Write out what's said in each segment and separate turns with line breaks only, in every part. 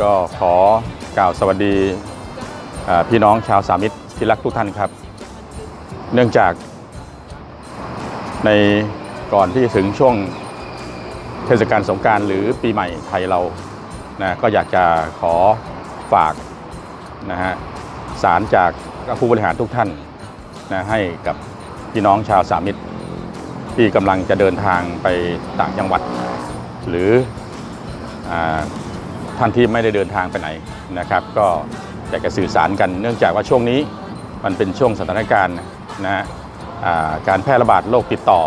ก็ขอกล่าวสวัสดีพี่น้องชาวสามิตรที่รักทุกท่านครับ เนื่องจากในก่อนที่จะถึงช่วงเทศกาลสงการหรือปีใหม่ไทยเรานะก็อยากจะขอฝากนะฮะสารจากผู้บริหารทุกท่านนะให้กับพี่น้องชาวสามิตรที่กำลังจะเดินทางไปต่างจังหวัด หรืออา ท่านที่ไม่ได้เดินทางไปไหนนะครับ ก็อยากจะสื่อสารกันเนื่องจากว่าช่วงนี้มันเป็นช่วงสถานการณ์นะฮะการแพร่ระบาดโรคติดต่อ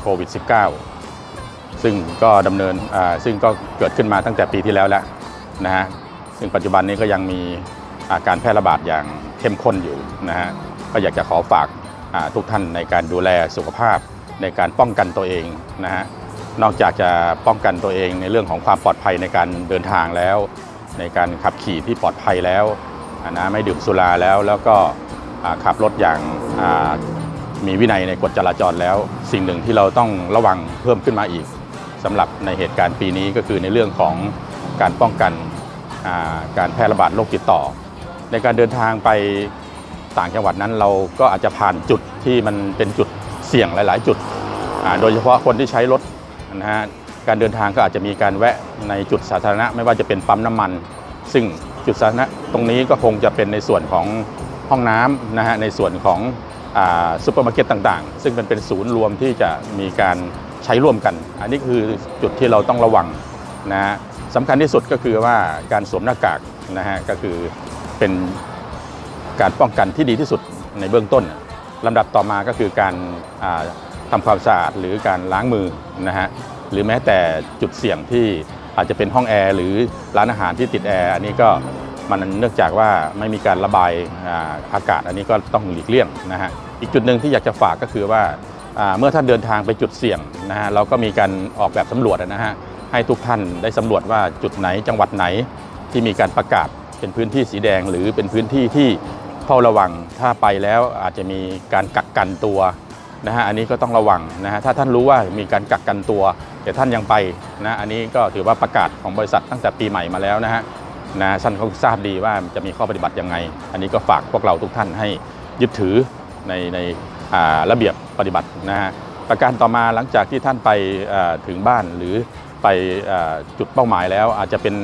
โควิด -19 ซึ่งก็ดำเนินซึ่งก็เกิดขึ้นมาตั้งแต่ปีที่แล้วแล้วนะฮะซึ่งปัจจุบันนี้ก็ยังมีาการแพร่ระบาดอย่างเข้มข้นอยู่นะฮะก็อยากจะขอฝากทุกท่านในการดูแลสุขภาพในการป้องกันตัวเองนะฮะ นอกจากจะป้องกันตัวเองในเรื่องของความปลอดภัยในการเดินทางแล้ว ในการขับขี่ที่ปลอดภัยแล้วนะไม่ดื่มสุราแล้วแล้วก็ขับรถอย่างมีวินัยในกฎจราจรแล้ว สิ่งหนึ่งที่เราต้องระวังเพิ่มขึ้นมาอีกสำหรับในเหตุการณ์ปีนี้ก็คือในเรื่องของการป้องกันาการแพร่ระบาดโรคติดต่อ ในการเดินทางไปต่างจังหวัดนั้นเราก็อาจจะผ่านจุดที่มันเป็นจุดเสี่ยงหลาย ๆ จุด โดยเฉพาะคนที่ใช้รถ นะฮะการเดินทางก็อาจจะมีการแวะในจุดสาธารณะไม่ว่าจะเป็นปั๊มน้ำมัน ซึ่งจุดสาธารณะตรงนี้ก็คงจะเป็นในส่วนของห้องน้ำนะฮะในส่วนของอซูเปอร์มาร์เก็ตต่างๆ ซึ่งมันเป็นศูนย์รวมที่จะมีการใช้ร่วมกัน อันนี้คือจุดที่เราต้องระวังนะฮะสำคัญที่สุดก็คือว่าการสวมหน้ากากนะฮะก็คือเป็นการป้องกันที่ดีที่สุดในเบื้องต้นลำดับต่อมาก็คือการ อ่าทำความสะอาดหรือการล้างมือนะฮะหรือแม้แต่จุดเสี่ยงที่อาจจะเป็นห้องแอร์หรือร้านอาหารที่ติดแอร์อันนี้ก็มันเนื่องจากว่าไม่มีการระบายอากาศอันนี้ก็ต้องหลีกเลี่ยงนะฮะอีกจุดหนึ่งที่อยากจะฝากก็คือว่าเมื่อท่านเดินทางไปจุดเสี่ยงนะฮะเราก็มีการออกแบบสำรวจนะฮะให้ทุกท่านได้สำรวจว่าจุดไหนจังหวัดไหนที่มีการประกาศเป็นพื้นที่สีแดง หรือเป็นพื้นที่ที่เฝ้าระวังถ้าไปแล้วอาจจะมีการกักกันตัว นะฮะอันนี้ก็ต้องระวังนะฮะถ้าท่านรู้ว่ามีการกักกันตัว แต่ท่านยังไปนะอันนี้ก็ถือว่าประกาศของบริษัทตั้งแต่ปีใหม่มาแล้วนะฮะนะท่านเขาทราบดีว่าจะมีข้อปฏิบัติยังไง อันนี้ก็ฝากพวกเราทุกท่านให้ยึดถือในในระเบียบปฏิบัตินะฮะประการต่อมาหลังจากที่ท่านไปถึงบ้านหรือไปอจุดเป้าหมายแล้ว อาจจะเป็น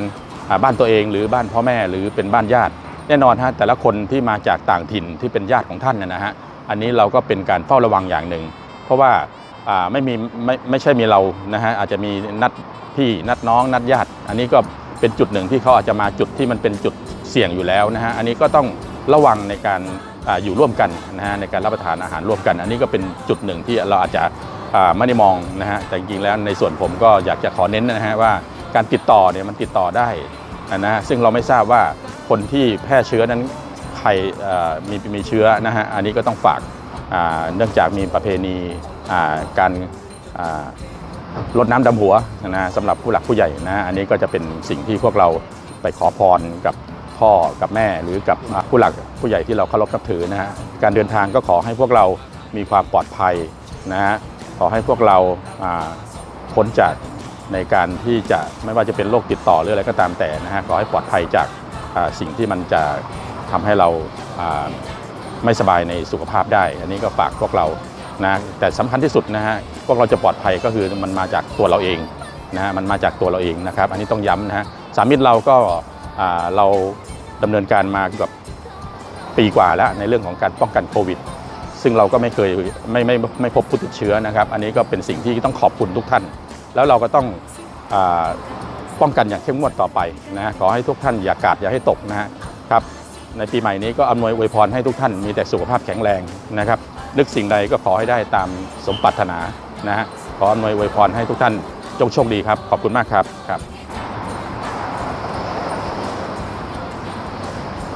บ้านตัวเอง หรือบ้านพ่อแม่หรือเป็นบ้านญาติ แน่นอนฮะแต่ละคนที่มาจากต่างถิ่นที่เป็นญาติของท่านนนะฮะ อันนี้เราก็เป็นการเฝ้าระวังอย่างหนึ่ง เพราะว่าไม่มีไม่ไม่ใช่มีเรานะฮะอาจจะมีนัดพี่นัดน้องนัดญาติ อันนี้ก็เป็นจุดหนึ่งที่เขาอาจจะมาจุดที่มันเป็นจุดเสี่ยงอยู่แล้วนะฮะอันนี้ก็ต้องระวังในการอาอยู่ร่วมกันนะฮะในการรับประทานอาหารร่วมกัน อันนี้ก็เป็นจุดหนึ่งที่เราอาจจะไม่ได้มองนะฮะแต่จริงๆแล้วในส่วนผมก็อยากจะขอเน้นนะฮะว่าการติดต่อเนี่ยมันติดต่อได้นะฮะซึ่งเราไม่ทราบว่าคนที่แพร่เชื้อนั้น ครมีมีเชื้อนะฮะอันนี้ก็ต้องฝากเนื่องจากมีประเพณีการอ่ารดน้ำดำหัวนะสำหรับผู้หลักผู้ใหญ่นะอันนี้ก็จะเป็นสิ่งที่พวกเราไปขอพรกับพ่อกับแม่หรือกับผู้หลักผู้ใหญ่ที่เราเคารพนับถือนะฮะการเดินทางก็ขอให้พวกเรามีความปลอดภัยนะฮะขอให้พวกเราพ้นจากในการที่จะไม่ว่าจะเป็นโรคติดต่อหรืออะไรก็ตามแต่นะฮะขอให้ปลอดภัยจากสิ่งที่มันจะ ทำให้เราไม่สบายในสุขภาพได้ อันนี้ก็ฝากพวกเรานะแต่สำคัญที่สุดนะฮะพวกเราจะปลอดภัยก็คือมันมาจากตัวเราเองนะฮะมันมาจากตัวเราเองนะครับ อันนี้ต้องย้ำนะฮะสามิตรเราก็เราดำเนินการมากับปีกว่าแล้วในเรื่องของการป้องกันโควิด ซึ่งเราก็ไม่เคยไม่ไม่ไม่ไม่พบผู้ติดเชื้อนะครับ อันนี้ก็เป็นสิ่งที่ต้องขอบคุณทุกท่าน แล้วเราก็ต้องอป้องกันอย่างเข้มงวดต่อไปนะขอให้ทุกท่านอย่ากาดอย่าให้ตกนะครับ ในปีใหม่นี้ก็อำนวยอวยพรให้ทุกท่านมีแต่สุขภาพแข็งแรงนะครับ นึกสิ่งใดก็ขอให้ได้ตามสมปรารถนานะฮะขออำนวยอวยพรให้ทุกท่านจงโชคดีครับ ขอบคุณมากครับครับ